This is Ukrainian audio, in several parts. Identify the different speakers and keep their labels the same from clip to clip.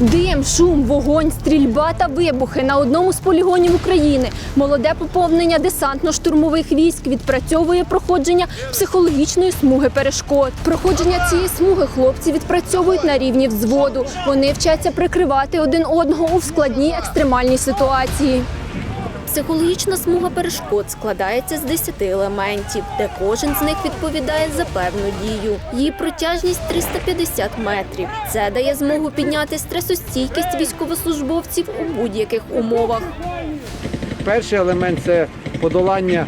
Speaker 1: Дим, шум, вогонь, стрільба та вибухи на одному з полігонів України. Молоде поповнення десантно-штурмових військ відпрацьовує проходження психологічної смуги перешкод. Проходження цієї смуги хлопці відпрацьовують на рівні взводу. Вони вчаться прикривати один одного у складній екстремальній ситуації. Психологічна смуга перешкод складається з 10 елементів, де кожен з них відповідає за певну дію. Її протяжність 350 метрів. Це дає змогу підняти стресостійкість військовослужбовців у будь-яких умовах.
Speaker 2: Перший елемент це подолання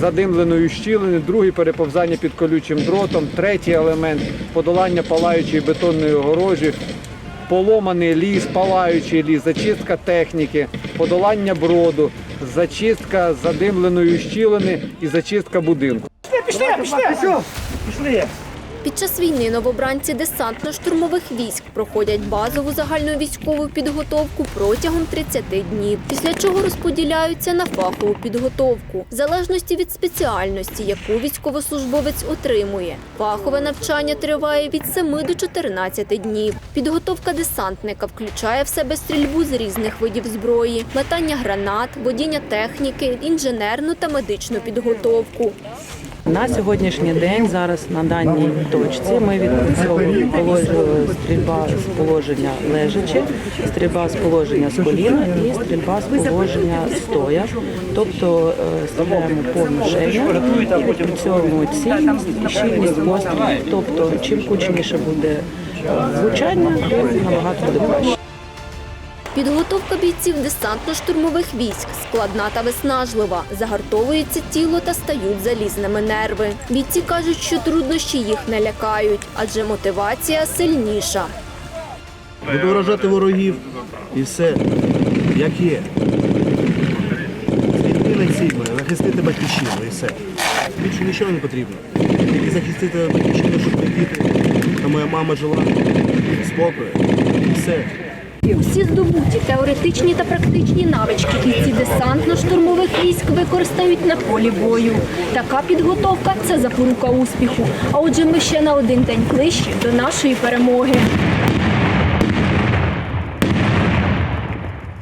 Speaker 2: задимленої щілини, другий переповзання під колючим дротом, третій елемент подолання палаючої бетонної огорожі, поломаний ліс, палаючий ліс, зачистка техніки, подолання броду, зачистка задимленої щілини і зачистка будинку.
Speaker 1: Під час війни новобранці десантно-штурмових військ проходять базову загальну військову підготовку протягом 30 днів, після чого розподіляються на фахову підготовку, в залежності від спеціальності, яку військовослужбовець отримує. Фахове навчання триває від 7 до 14 днів. Підготовка десантника включає в себе стрільбу з різних видів зброї, метання гранат, водіння техніки, інженерну та медичну підготовку.
Speaker 3: На сьогоднішній день зараз на даній точці ми відпрацьовуємо стрільба з положення лежачи, стрільба з положення з коліна і стрільба з положення стоя. Тобто е, стріляємо повну шею і відпрацьовуємо цільність і щільність пострілів. Тобто, чим кучніше буде е, звучання, тим набагато буде краще.
Speaker 1: Підготовка бійців десантно-штурмових військ складна та виснажлива. Загартовується тіло та стають залізними нерви. Бійці кажуть, що труднощі їх не лякають, адже мотивація сильніша.
Speaker 4: Буду вражати ворогів і все, як є. Звільнили ціль, захистити батьківщину і все. Більше нічого не потрібно. Тільки захистити батьківщину, щоб діти та моя мама жила спокою. І все.
Speaker 1: Всі здобуті теоретичні та практичні навички бійці десантно-штурмових військ використають на полі бою. Така підготовка це запорука успіху. А отже, ми ще на один день ближче до нашої перемоги.